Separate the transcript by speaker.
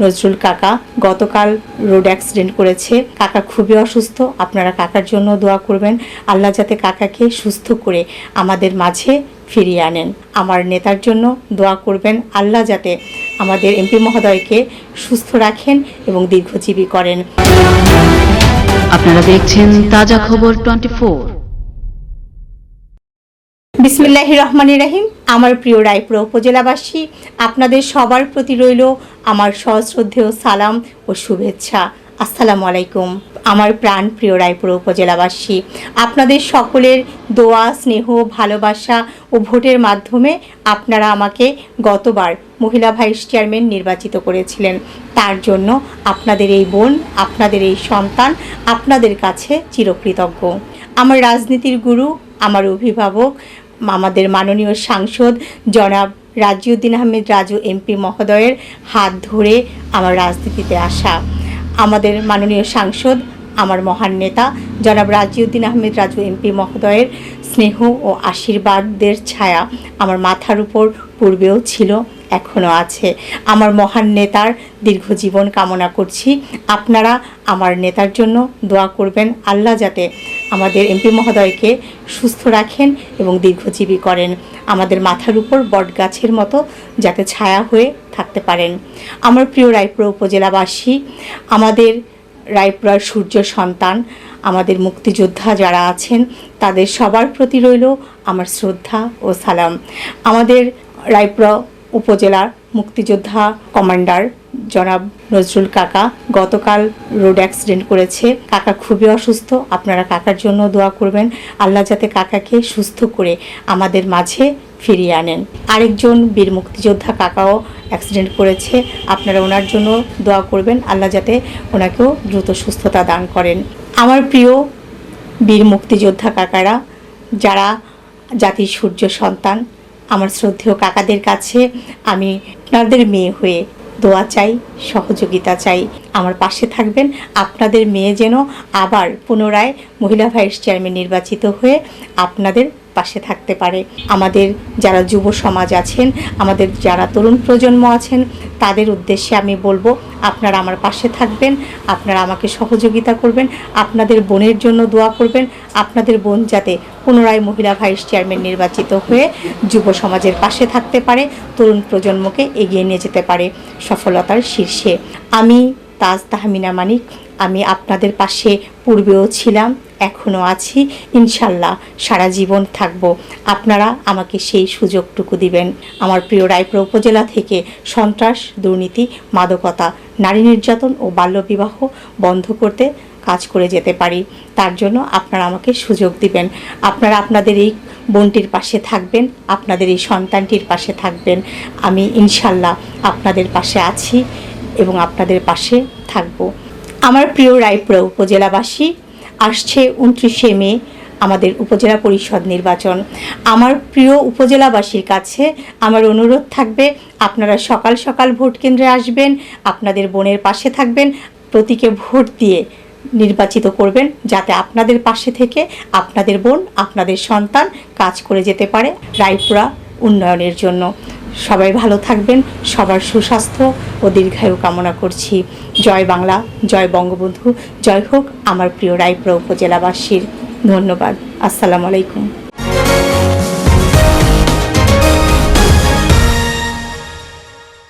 Speaker 1: নজরুল কাকা, গতকাল road accident করেছে। কাকা খুবই অসুস্থ, আপনারা কাকার জন্য দোয়া করবেন। আল্লাহ যাতে কাকাকে সুস্থ করে আমাদের মাঝে ফিরিয়ে আনেন। আমার নেতার জন্য দোয়া করবেন, আল্লাহ যাতে আমাদের এমপি মহোদয়কে সুস্থ রাখেন এবং দীর্ঘজীবী করেন।
Speaker 2: আপনারা দেখছেন তাজা খবর টোয়েন্টি
Speaker 1: বিসমিল্লাহ রহমান রাহিম। আমার প্রিয় রায়পুরা উপজেলাবাসী, আপনাদের সবার প্রতি রইল আমার সশ্রদ্ধেয় সালাম ও শুভেচ্ছা। আসসালামু আলাইকুম। আমার প্রাণ প্রিয় রায়পুরা উপজেলাবাসী, আপনাদের সকলের দোয়া, স্নেহ, ভালোবাসা ও ভোটের মাধ্যমে আপনারা আমাকে গতবার মহিলা ভাইস চেয়ারম্যান নির্বাচিত করেছিলেন। তার জন্য আপনাদের এই বোন, আপনাদের এই সন্তান, আপনাদের কাছে চিরকৃতজ্ঞ। আমার রাজনীতির গুরু, আমার অভিভাবক আমাদের মাননীয় সাংসদ জনাব রাজিউদ্দিন আহমেদ রাজু এমপি মহোদয়ের হাত ধরে আমার রাজনীতিতে আসা। আমাদের মাননীয় সাংসদ, আমার মহান নেতা জনাব রাজিউদ্দিন আহমেদ রাজু এমপি মহোদয়ের স্নেহ ও আশীর্বাদের ছায়া আমার মাথার উপর পূর্বেও ছিল। এখনও আছে। আমার মহান নেতার দীর্ঘ জীবন কামনা করছি। আপনারা আমার নেতার জন্য দোয়া করবেন। আল্লাহ যাতে আমাদের এমপি মহোদয়কে সুস্থ রাখেন এবং দীর্ঘজীবী করেন। আমাদের মাথার উপর বটগাছের মতো যাতে ছায়া হয়ে থাকতে পারেন। আমার প্রিয় রায়পুরা উপজেলাবাসী, আমাদের রায়পুরার সূর্য সন্তান, আমাদের মুক্তিযোদ্ধা যারা আছেন, তাদের সবার প্রতি রইল আমার শ্রদ্ধা ও সালাম। আমাদের রায়পুরা উপজেলার মুক্তিযোদ্ধা কমান্ডার জনাব নজরুল কাকা গতকাল রোড অ্যাক্সিডেন্ট করেছে। কাকা খুবই অসুস্থ, আপনারা কাকার জন্য দোয়া করবেন। আল্লাহ যাতে কাকাকে সুস্থ করে আমাদের মাঝে ফিরিয়ে আনেন। আরেকজন বীর মুক্তিযোদ্ধা কাকাও অ্যাক্সিডেন্ট করেছে, আপনারা ওনার জন্য দোয়া করবেন। আল্লাহ যাতে ওনাকেও দ্রুত সুস্থতা দান করেন। আমার প্রিয় বীর মুক্তিযোদ্ধা কাকারা, যারা জাতির সূর্য সন্তান আমার শ্রদ্ধেয় কাকাদের কাছে আমি আপনাদের মেয়ে হয়ে দোয়া চাই, সহযোগিতা চাই। আমার পাশে থাকবেন আপনাদের মেয়ে যেন আবার পুনরায় মহিলা ভাইস চেয়ারম্যান নির্বাচিত হয়ে আপনাদের পাশে থাকতে পারে। আমাদের যারা যুব সমাজ আছেন, আমাদের যারা তরুণ প্রজন্ম আছেন, তাদের উদ্দেশ্যে আমি বলব, আপনারা আমার পাশে থাকবেন, আপনারা আমাকে সহযোগিতা করবেন, আপনাদের বোনের জন্য দোয়া করবেন, আপনাদের বোন যাতে পুনরায় মহিলা ভাইস চেয়ারম্যান নির্বাচিত হয়ে যুব সমাজের পাশে থাকতে পারে, তরুণ প্রজন্মকে এগিয়ে নিয়ে যেতে পারে সফলতার শীর্ষে। আমি তাজ তাহমিনা মানিক, আমি আপনাদের পাশে পূর্বেও ছিলাম, এখনও আছি। ইনশাল্লাহ সারা জীবন থাকব। আপনারা আমাকে সেই সুযোগটুকু দিবেন। আমার প্রিয় রায়পুর উপজেলা থেকে সন্ত্রাস, দুর্নীতি, মাদকতা, নারী নির্যাতন ও বাল্যবিবাহ বন্ধ করতে কাজ করে যেতে পারি। তার জন্য আপনারা আমাকে সুযোগ দিবেন। আপনারা আপনাদের এই বোনটির পাশে থাকবেন, আপনাদের এই সন্তানটির পাশে থাকবেন। আমি ইনশাল্লাহ আপনাদের পাশে আছি। এবং আপনাদের পাশে থাকব। আমার প্রিয় রায়পুরা উপজেলাবাসী, আসছে উনত্রিশে মে আমাদের উপজেলা পরিষদ নির্বাচন। আমার প্রিয় উপজেলাবাসীর কাছে আমার অনুরোধ থাকবে, আপনারা সকাল সকাল ভোট কেন্দ্রে আসবেন, আপনাদের বোনের পাশে থাকবেন, প্রতীকে ভোট দিয়ে নির্বাচিত করবেন, যাতে আপনাদের পাশে থেকে আপনাদের বোন, আপনাদের সন্তান কাজ করে যেতে পারে। রায়পুরা উন্নয়নের জন্য। সবাই ভালো থাকবেন, সবার সুস্বাস্থ্য ও দীর্ঘায়ু কামনা করছি। জয় বাংলা, জয় বঙ্গবন্ধু। জয় হোক আমার প্রিয় রায়পুরা উপজেলাবাসীর। ধন্যবাদ। আসসালামু আলাইকুম।